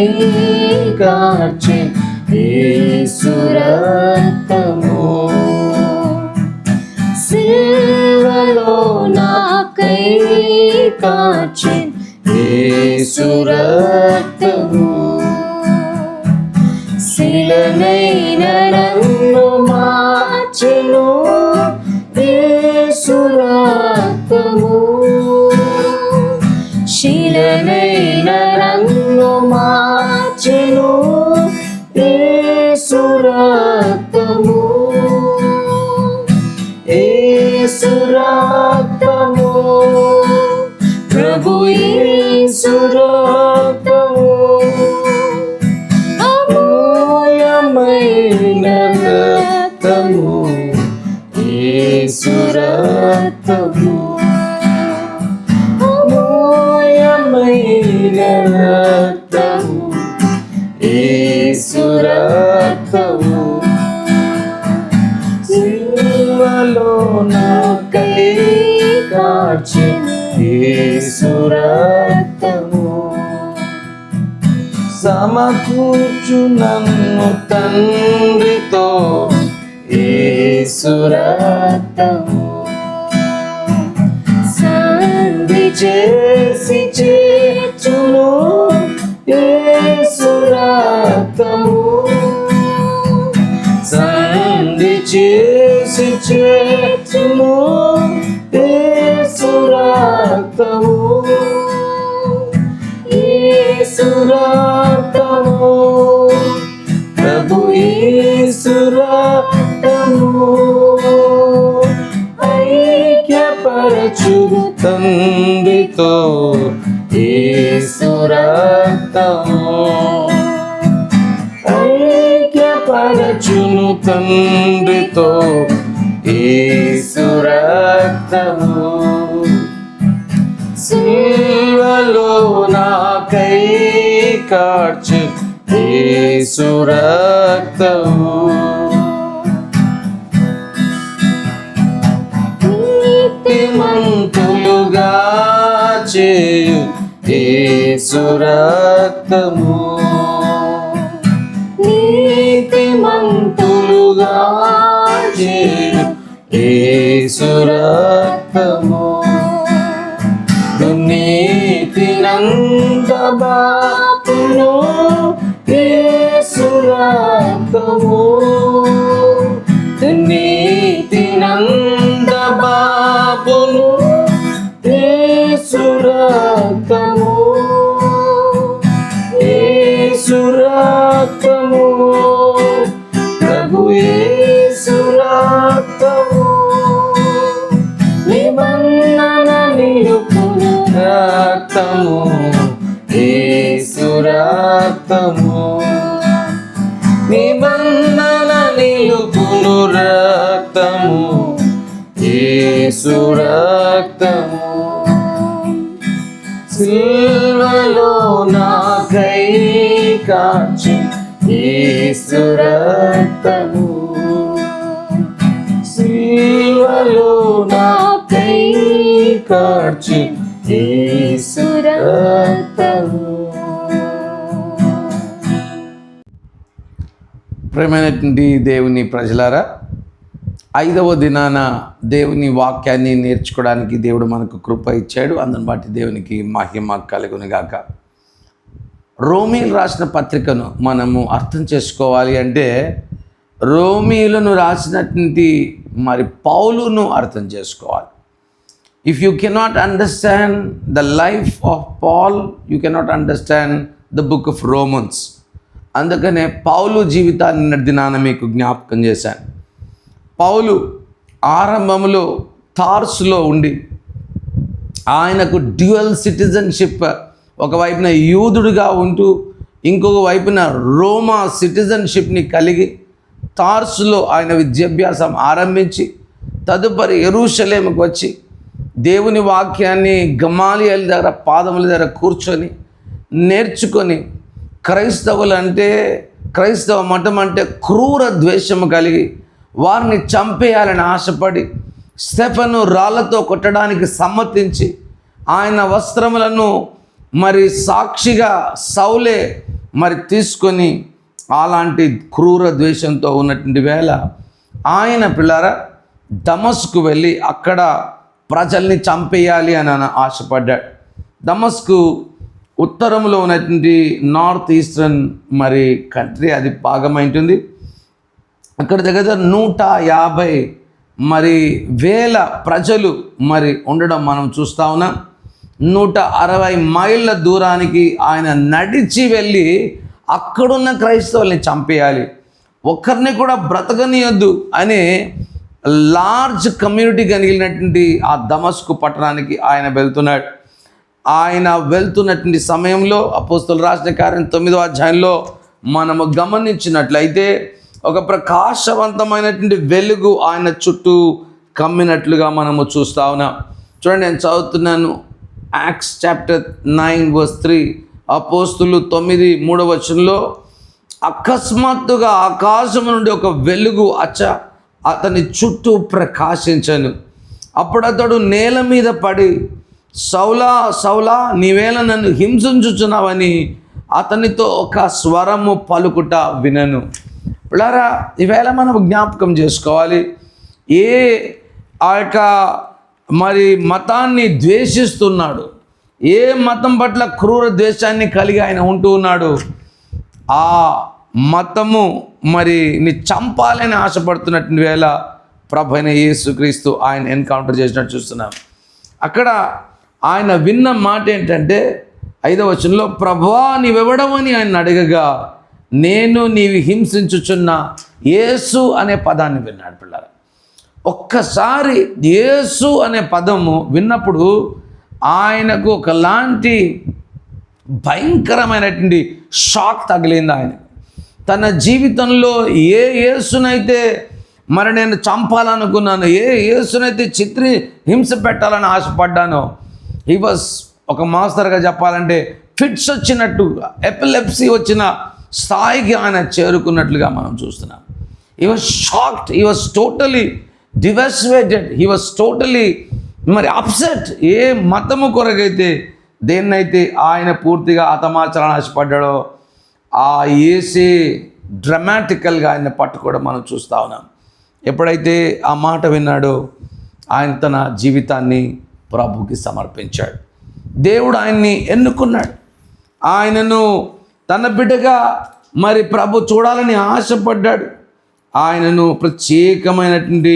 నాకై కాచి యేసురక్తము సిల్వలో నాకై కాచి యేసురక్తము శిలనైన నన్ను ప్రభు యేసురక్తము అమూల్యమైన రక్తము సమకూర్చు నన్ను తండ్రితో యేసురక్తము సంధి చేసి చేర్చును యేసురక్తము. సంధి చేసి చేర్చును యేసురక్తము యేసురక్తము ఐక్యపరచు తండ్రితో యేసురక్తము ఐక్యపరచును తండ్రితో యేసురక్తము సిల్వలో నాకై కార్చు యేసురక్తము చేయు యేసురక్తము నీతిమంతులుగా చేయు యేసురక్తము దుర్నీతినంత బాపును యేసురక్తము దుర్నీతినంత రక్తము యేసు రక్తము. సిల్వలో నాకై కాచి యేసు రక్తము. సిల్వలో నాకై కాచి యేసు రక్తము. ప్రేమైనటువంటి దేవుని ప్రజలారా ఐదవ దినాన దేవుని వాక్యాన్ని నేర్చుకోవడానికి దేవుడు మనకు కృప ఇచ్చాడు. అందుని బట్టి దేవునికి మహిమ కలుగునిగాక. రోమీలు రాసిన పత్రికను మనము అర్థం చేసుకోవాలి అంటే రోమీలను రాసినటువంటి మరి పౌలును అర్థం చేసుకోవాలి. If you cannot understand the life of Paul you cannot understand the book of Romans అందుకనే పౌలు జీవితాన్ని దినాన మీకు జ్ఞాపకం చేశాను. పౌలు ఆరంభంలో తార్సులో ఉండి ఆయనకు డ్యూయల్ సిటిజన్షిప్ ఒకవైపున యూదుడుగా ఉంటూ ఇంకొక వైపున రోమా సిటిజన్షిప్ని కలిగి తార్సులో ఆయన విద్యాభ్యాసం ఆరంభించి తదుపరి ఎరుషలేముకు వచ్చి దేవుని వాక్యాన్ని గమాలియల దగ్గర పాదముల దగ్గర కూర్చొని నేర్చుకొని క్రైస్తవులు అంటే క్రైస్తవ మఠం అంటే క్రూర ద్వేషము కలిగి వారిని చంపేయాలని ఆశపడి స్టెఫను రాళ్ళతో కొట్టడానికి సమ్మతించి ఆయన వస్త్రములను మరి సాక్షిగా సౌలే మరి తీసుకొని అలాంటి క్రూర ద్వేషంతో ఉన్నటువంటి వేళ ఆయన పిల్లర దమస్కు వెళ్ళి అక్కడ ప్రజల్ని చంపేయాలి అని ఆశపడ్డాడు. దమస్కు ఉత్తరంలో ఉన్నటువంటి నార్త్ ఈస్టర్న్ మరి కంట్రీ అది భాగమైంటుంది అక్కడ దగ్గర దగ్గర నూట యాభై మరి వేల ప్రజలు మరి ఉండడం మనం చూస్తా ఉన్నాం. నూట అరవై మైళ్ళ దూరానికి ఆయన నడిచి వెళ్ళి అక్కడున్న క్రైస్తవుల్ని చంపేయాలి. ఒక్కరిని కూడా బ్రతకనియొద్దు అనే లార్జ్ కమ్యూనిటీ కలిగినటువంటి ఆ దమస్కు పట్టణానికి ఆయన వెళ్తున్నాడు. ఆయన వెళ్తున్నటువంటి సమయంలో అపోస్తులు రాసిన కార్యం తొమ్మిదో అధ్యాయంలో మనము గమనించినట్లయితే ఒక ప్రకాశవంతమైనటువంటి వెలుగు ఆయన చుట్టూ కమ్మినట్లుగా మనము చూస్తా ఉన్నాం. చూడండి నేను చదువుతున్నాను. Acts chapter nine verse three అపోస్తులు తొమ్మిది మూడవ వచనంలో అకస్మాత్తుగా ఆకాశం నుండి ఒక వెలుగు అచ్చ అతని చుట్టూ ప్రకాశించను. అప్పుడు అతడు నేల మీద పడి సౌలా సౌలా నీవేళ నన్ను హింసించుచున్నావని అతనితో ఒక స్వరము పలుకుట వినను. పిల్లరా ఈవేళ మనం జ్ఞాపకం చేసుకోవాలి. ఏ ఆ యొక్క మరి మతాన్ని ద్వేషిస్తున్నాడు? ఏ మతం పట్ల క్రూర ద్వేషాన్ని కలిగి ఆయన ఉంటూ ఉన్నాడు? ఆ మతము మరి ని చంపాలని ఆశపడుతున్నటువంటి వేళ ప్రభు అయిన యేసుక్రీస్తు ఆయన ఎన్కౌంటర్ చేసినట్టు చూస్తున్నాం. అక్కడ ఆయన విన్న మాట ఏంటంటే ఐదవ వచనంలో ప్రభా నీవెవడమని ఆయన అడగగా నేను నీవి హింసించుచున్న యేసు అనే పదాన్ని విన్నాడు పిల్లలు. ఒక్కసారి యేసు అనే పదము విన్నప్పుడు ఆయనకు ఒకలాంటి భయంకరమైనటువంటి షాక్ తగిలింది ఆయన. తన జీవితంలో ఏ యేసునైతే మరి నేను చంపాలనుకున్నాను ఏ యేసునైతే చిత్రి హింస పెట్టాలని ఆశపడ్డానో ఈ వాస్ ఒక మాస్టర్గా చెప్పాలంటే ఫిట్స్ వచ్చినట్టు ఎపిలెప్సీ వచ్చిన స్థాయికి ఆయన చేరుకున్నట్లుగా మనం చూస్తున్నాం. He was shocked he was totally devastated he was totally మరి అప్సెట్ ఏ మతము కొరకైతే దేన్నైతే ఆయన పూర్తిగా హతమార్చాలని ఆశపడ్డాడో ఆ ఏసే డ్రమాటికల్గా ఆయన పట్టుకోవడం మనం చూస్తూ ఉన్నాం. ఎప్పుడైతే ఆ మాట విన్నాడో ఆయన తన జీవితాన్ని ప్రభుకి సమర్పించాడు. దేవుడు ఆయన్ని ఎన్నుకున్నాడు. ఆయనను తన బిడ్డగా మరి ప్రభు చూడాలని ఆశపడ్డాడు. ఆయనను ప్రత్యేకమైనటువంటి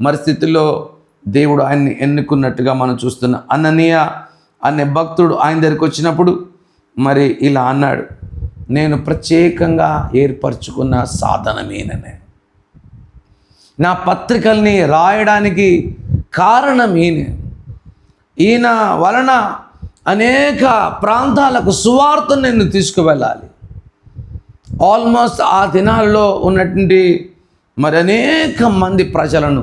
మరి స్థితిలో దేవుడు ఆయన్ని ఎన్నుకున్నట్టుగా మనం చూస్తున్నాం అననీయ అనే భక్తుడు ఆయన దగ్గరికి వచ్చినప్పుడు మరి ఇలా అన్నాడు నేను ప్రత్యేకంగా ఏర్పరచుకున్న సాధనమేననే. నా పత్రికల్ని రాయడానికి కారణం ఈయన ఈయన వలన అనేక ప్రాంతాలకు సువార్తను నేను తీసుకువెళ్ళాలి. ఆల్మోస్ట్ ఆ దినాల్లో ఉన్నటువంటి మరి అనేక మంది ప్రజలను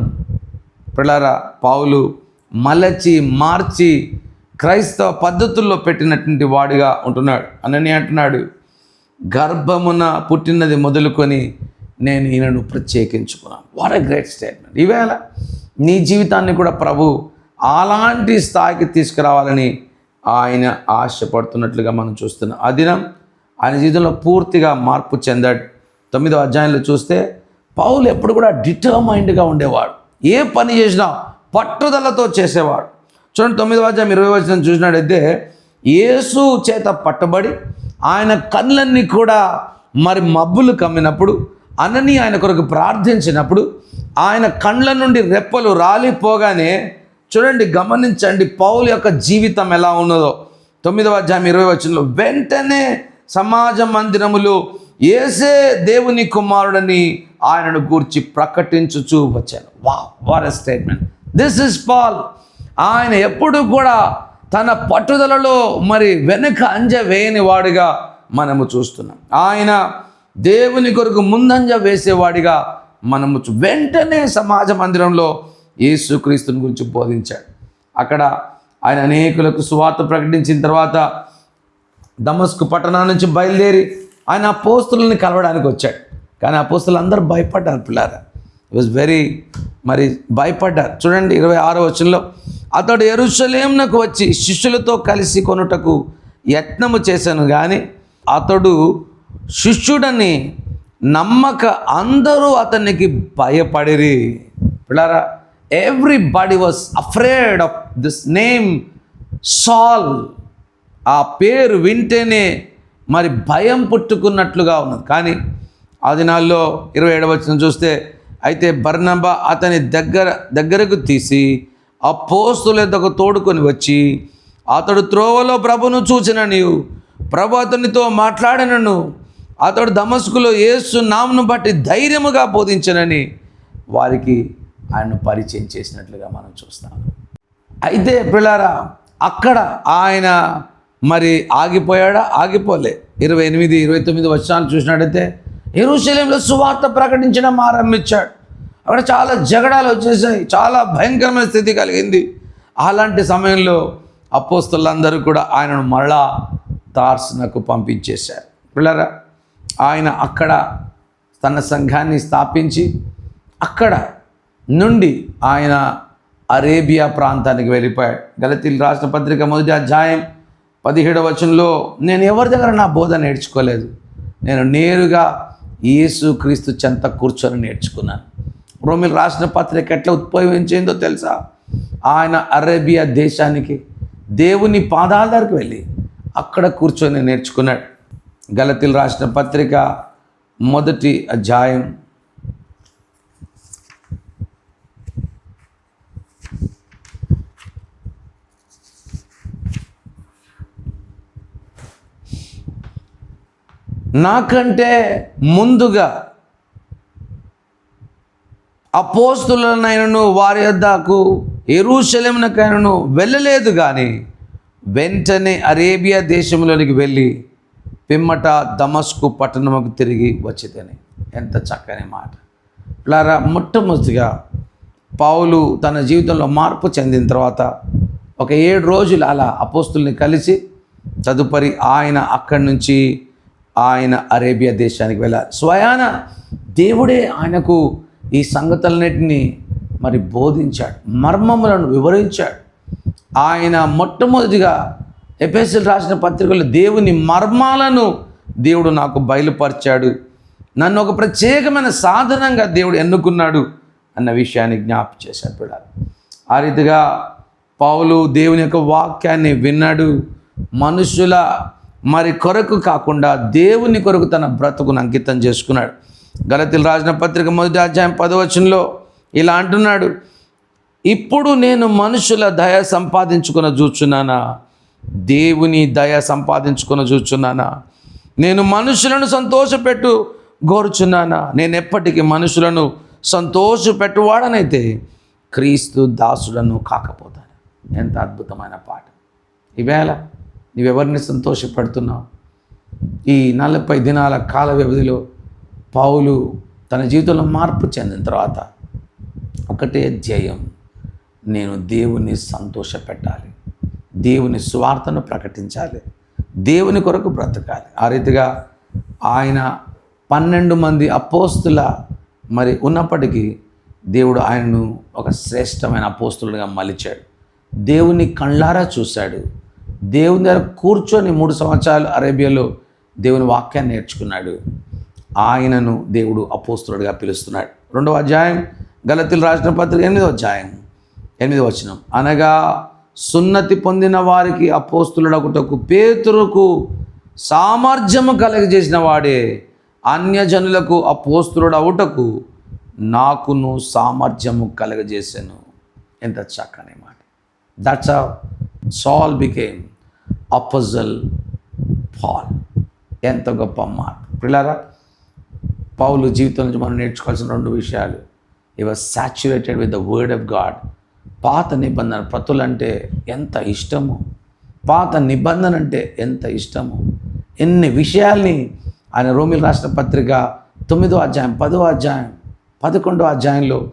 పిల్లరా పావులు మలచి మార్చి క్రైస్తవ పద్ధతుల్లో పెట్టినటువంటి వాడిగా ఉంటున్నాడు. అనని అంటున్నాడు గర్భమున పుట్టినది మొదలుకొని నేను ఈయనను ప్రత్యేకించుకున్నాను. వాట్ ఎ గ్రేట్ స్టేట్మెంట్ ఈవేళ నీ జీవితాన్ని కూడా ప్రభు అలాంటి స్థాయికి తీసుకురావాలని ఆయన ఆశపడుతున్నట్లుగా మనం చూస్తున్నాం ఆ దినం ఆయన జీవితంలో పూర్తిగా మార్పు చెందాడు. తొమ్మిదో అధ్యాయంలో చూస్తే పౌలు ఎప్పుడు కూడా డిటర్మైండ్గా ఉండేవాడు. ఏ పని చేసినా పట్టుదలతో చేసేవాడు. చూడండి తొమ్మిదో అధ్యాయం ఇరవై వచ్చిన చూసినట్టయితే యేసు చేత పట్టబడి ఆయన కళ్ళన్నీ కూడా మరి మబ్బులు కమ్మినప్పుడు అనని ఆయన కొరకు ప్రార్థించినప్పుడు ఆయన కండ్ల నుండి రెప్పలు రాలిపోగానే చూడండి గమనించండి పౌలు యొక్క జీవితం ఎలా ఉన్నదో. తొమ్మిదవ అధ్యాయం ఇరవై వచనంలో వెంటనే సమాజ మందిరములు ఏసే దేవుని కుమారుడని ఆయనను గూర్చి ప్రకటించుచూ వచ్చాను. వా what statement this is Paul ఆయన ఎప్పుడు కూడా తన పట్టుదలలో మరి వెనుక అంజ వేయని వాడిగా మనము చూస్తున్నాం. ఆయన దేవుని కొరకు ముందంజ వేసేవాడిగా మనము వెంటనే సమాజ మందిరంలో యేసుక్రీస్తుని గురించి బోధించాడు. అక్కడ ఆయన అనేకులకు సువార్త ప్రకటించిన తర్వాత దమస్కు పట్టణం నుంచి బయలుదేరి ఆయన ఆ పోస్తులని కలవడానికి వచ్చాడు. కానీ ఆ పోస్తులు అందరూ భయపడ్డారు పిల్లారా. ఇట్ వాజ్ వెరీ మరి భయపడ్డారు. చూడండి ఇరవై ఆరో వచనంలో అతడు ఎరుసలేంనకు వచ్చి శిష్యులతో కలిసి కొనుటకు యత్నము చేశాను. కానీ అతడు శిష్యుడని నమ్మక అందరూ అతనికి భయపడిరి. పిల్లారా everybody was afraid of this name Saul ఆ పేరు వింటేనే మరి భయం పుట్టుకున్నట్లుగా ఉన్నది. కానీ ఆ దినాల్లో ఇరవై ఏడవచనం చూస్తే అయితే బర్నబ అతని దగ్గర దగ్గరకు తీసి ఆ పోస్తుల యొద్దకు తోడుకొని వచ్చి అతడు త్రోవలో ప్రభును చూచిన నీవు ప్రభు అతనితో మాట్లాడినను అతడు దమస్కులో యేసు నామును బట్టి ధైర్యముగా బోధించనని వారికి ఆయన్ను పరిచయం చేసినట్లుగా మనం చూస్తాం అయితే పిల్లారా అక్కడ ఆయన మరి ఆగిపోయాడా? ఆగిపోలే. ఇరవై ఎనిమిది ఇరవై తొమ్మిది వర్షాలు చూసినట్టయితే ఎరుశల్యంలో సువార్త ప్రకటించడం ఆరంభించాడు అక్కడ చాలా జగడాలు వచ్చేసాయి. చాలా భయంకరమైన స్థితి కలిగింది. అలాంటి సమయంలో అపోస్తులందరూ కూడా ఆయనను మరలా తార్సునకు పంపించేశారు. పిల్లరా ఆయన అక్కడ తన సంఘాన్ని స్థాపించి అక్కడ నుండి ఆయన అరేబియా ప్రాంతానికి వెళ్ళిపోయాడు. గలతీలు రాష్ట్ర పత్రిక మొదటి అధ్యాయం పదిహేడవ వచనంలో నేను ఎవరి దగ్గర నా బోధ నేర్చుకోలేదు? నేను నేరుగా యేసు క్రీస్తు చెంత కూర్చొని నేర్చుకున్నాను. రోమిల్ రాసిన పత్రిక ఎట్లా ఉద్భవించిందో తెలుసా? ఆయన అరేబియా దేశానికి దేవుని పాదాల దగ్గరికి వెళ్ళి అక్కడ కూర్చొని నేర్చుకున్నాడు. గలతీలు రాసిన పత్రిక మొదటి అధ్యాయం నాకంటే ముందుగా అపోస్తులనైనను వారి యొద్దకు ఎరుశలేమునకైనను వెళ్ళలేదు కానీ వెంటనే అరేబియా దేశంలోనికి వెళ్ళి పిమ్మట దమస్కు పట్టణముకు తిరిగి వచ్చేదని ఎంత చక్కని మాట. ఇలారా మొట్టమొదటిగా పౌలు తన జీవితంలో మార్పు చెందిన తర్వాత ఒక ఏడు రోజులు అలా అపోస్తుల్ని కలిసి తదుపరి ఆయన అక్కడి నుంచి ఆయన అరేబియా దేశానికి వెళ్ళాలి. స్వయాన దేవుడే ఆయనకు ఈ సంగతులన్నిటినీ మరి బోధించాడు మర్మములను వివరించాడు. ఆయన మొట్టమొదటిగా ఎపిఎస్ఎల్ రాసిన పత్రికలో దేవుని మర్మాలను దేవుడు నాకు బయలుపరిచాడు. నన్ను ఒక ప్రత్యేకమైన సాధనంగా దేవుడు ఎన్నుకున్నాడు అన్న విషయాన్ని జ్ఞాప చేశాడు పిల్లలు ఆ రీతిగా పౌలు దేవుని యొక్క వాక్యాన్ని విన్నాడు. మనుషుల మరి కొరకు కాకుండా దేవుని కొరకు తన బ్రతుకును అంకితం చేసుకున్నాడు. గలతీలు రాసిన పత్రిక మొదటి అధ్యాయం పదవచనంలో ఇలా అంటున్నాడు ఇప్పుడు నేను మనుషుల దయ సంపాదించుకున్న చూచున్నానా? దేవుని దయ సంపాదించుకున్న చూచున్నానా? నేను మనుషులను సంతోషపెట్టు కోరుచున్నానా నేను ఎప్పటికీ మనుషులను సంతోషపెట్టువాడనైతే క్రీస్తు దాసులను కాకపోతాను. ఎంత అద్భుతమైన పాట. ఈవేళ నీవెవరిని సంతోషపెడుతున్నావు? ఈ నలభై దినాల కాల వ్యవధిలో పౌలు తన జీవితంలో మార్పు చెందిన తర్వాత ఒకటే ధ్యేయం నేను దేవుని సంతోషపెట్టాలి. దేవుని స్వార్థను ప్రకటించాలి. దేవుని కొరకు బ్రతకాలి. ఆ రీతిగా ఆయన పన్నెండు మంది అపోస్తుల మరి ఉన్నప్పటికీ దేవుడు ఆయనను ఒక శ్రేష్టమైన అపోస్తులుగా మలిచాడు. దేవుని కళ్ళారా చూశాడు. దేవుని దగ్గర కూర్చొని మూడు సంవత్సరాలు అరేబియాలో దేవుని వాక్యాన్ని నేర్చుకున్నాడు. ఆయనను దేవుడు అపోస్తుడుగా పిలుస్తున్నాడు. రెండవ అధ్యాయం గలతులు రాసిన పత్రిక ఎనిమిదవ అధ్యాయం ఎనిమిది వచనం. అనగా సున్నతి పొందిన వారికి అపోస్తులుడకుటకు పేతురుకు సామర్థ్యము కలగజేసిన వాడే అన్యజనులకు అపోస్తులుడవుటకు నాకును సామర్థ్యము కలగజేశాను ఎంత చక్కని మాట. దట్స్ సాల్ బికేమ్ అపోజల్ పాల్ ఎంత గొప్ప మార్పు. పిల్లరా పౌలు జీవితం నుంచి మనం నేర్చుకోవాల్సిన రెండు విషయాలు. He was saturated with the word of God పాత నిబంధన ప్రతులంటే ఎంత ఇష్టము? పాత నిబంధన అంటే ఎంత ఇష్టము? ఎన్ని విషయాల్ని ఆయన రోమిల్ రాష్ట్ర పత్రిక తొమ్మిదో అధ్యాయం పదో అధ్యాయం పదకొండో అధ్యాయంలో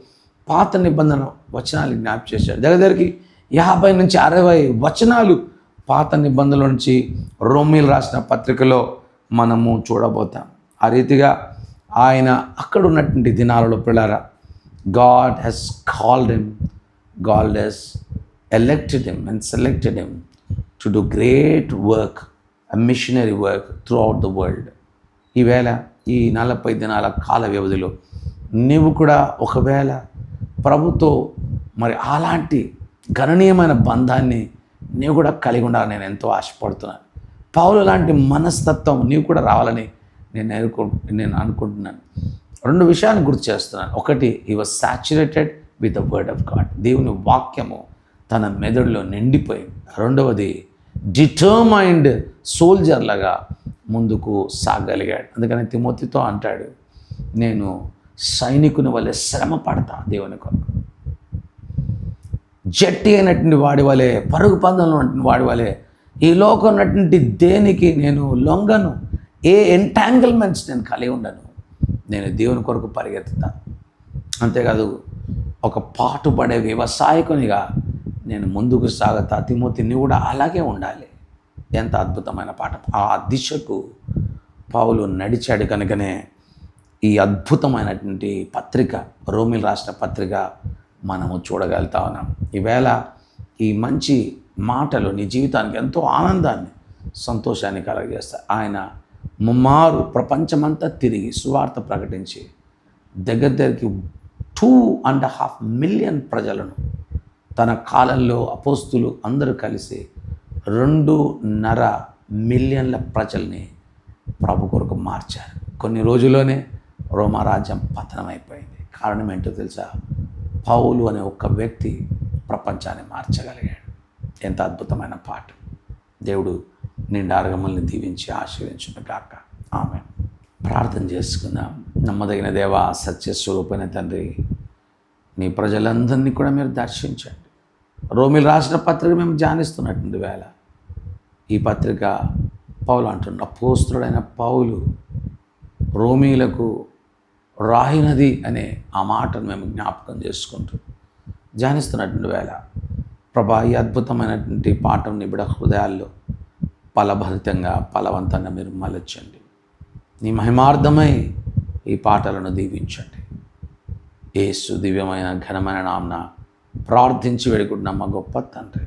పాత నిబంధన వచనాలు జ్ఞాపం చేశాడు. దగ్గర దగ్గరికి యాభై నుంచి అరవై వచనాలు పాత నిబంధనల నుంచి రోమిల్ రాసిన పత్రికలో మనము చూడబోతాం. ఆ రీతిగా ఆయన అక్కడ ఉన్నటువంటి దినాలలో పిల్లరా God he's called him God he's elected him and selected him to do great work missionary work throughout the world. ఈవేళ ఈ నలభై దినాల కాల వ్యవధిలో నీవు కూడా ఒకవేళ ప్రభుతో మరి అలాంటి గణనీయమైన బంధాన్ని నీవు కూడా కలిగి ఉండాలని నేను ఎంతో ఆశపడుతున్నాను. పావులు లాంటి మనస్తత్వం నీవు కూడా రావాలని నేను ఎదుర్కొ నేను అనుకుంటున్నాను. రెండు విషయాలు గుర్తు చేస్తున్నాను. ఒకటి he was saturated with the word of God దేవుని వాక్యము తన మెదడులో నిండిపోయి రెండవది డిటర్మైండ్ సోల్జర్ లాగా ముందుకు సాగలిగాడు. అందుకని తిమోతితో అంటాడు నేను సైనికుని వల్లే శ్రమ పడతా దేవుని కొరకు. జట్టి అయినటువంటి వాడి వలె పరుగు పందంలో ఉన్నటువంటి వాడి వలె ఈ లోకం ఉన్నటువంటి దేనికి నేను లొంగను ఏ ఎంటాంగిల్మెంట్స్ నేను కలిగి ఉండను నేను దేవుని కొరకు పరిగెత్తుతాను అంతేకాదు ఒక పాటుపడే వ్యవసాయకునిగా నేను ముందుకు సాగుతా. తిమోతి నువ్వు కూడా అలాగే ఉండాలి. ఎంత అద్భుతమైన పాట ఆ దిశకు పావులు నడిచాడు కనుకనే ఈ అద్భుతమైనటువంటి పత్రిక రోమిల్ రాసిన పత్రిక మనము చూడగలుగుతా ఉన్నాం ఈవేళ ఈ మంచి మాటలు నీ జీవితానికి ఎంతో ఆనందాన్ని సంతోషాన్ని కలగజేస్తాయి. ఆయన ముమ్మారు ప్రపంచమంతా తిరిగి సువార్త ప్రకటించి దగ్గర దగ్గరికి టూ అండ్ హాఫ్ మిలియన్ ప్రజలను తన కాలంలో అపోస్తులు అందరూ కలిసి రెండున్నర మిలియన్ల ప్రజల్ని ప్రభు కొరకు మార్చారు. కొన్ని రోజుల్లోనే రోమారాజ్యం పతనమైపోయింది. కారణం ఏంటో తెలుసా? పౌలు అనే ఒక వ్యక్తి ప్రపంచాన్ని మార్చగలిగాడు. ఎంత అద్భుతమైన పాట. దేవుడు నిండారుగా మనల్ని దీవించి ఆశీర్వించిన కాక ఆమె ప్రార్థన చేసుకుందాం. నమ్మదగిన దేవా సత్యస్వరూపైన తండ్రి నీ ప్రజలందరినీ కూడా మీరు దర్శించండి. రోమిల్ రాసిన పత్రిక మేము ధ్యానిస్తున్నటువంటి వేళ ఈ పత్రిక పౌలు అంటున్న పోస్తుడైన పౌలు రోమీలకు రాయినది అనే ఆ మాటను మేము జ్ఞాపకం చేసుకుంటూ ధ్యానిస్తున్నటువంటి వేళ ప్రభా ఈ అద్భుతమైనటువంటి పాఠం నిబిడ హృదయాల్లో ఫలభరితంగా ఫలవంతంగా మీరు మలచండి. నీ మహిమార్థమై ఈ పాటలను దీవించండి. ఏసు దివ్యమైన ఘనమైన నామ్న ప్రార్థించి వేడుకుంటున్నాం మా గొప్ప తండ్రి.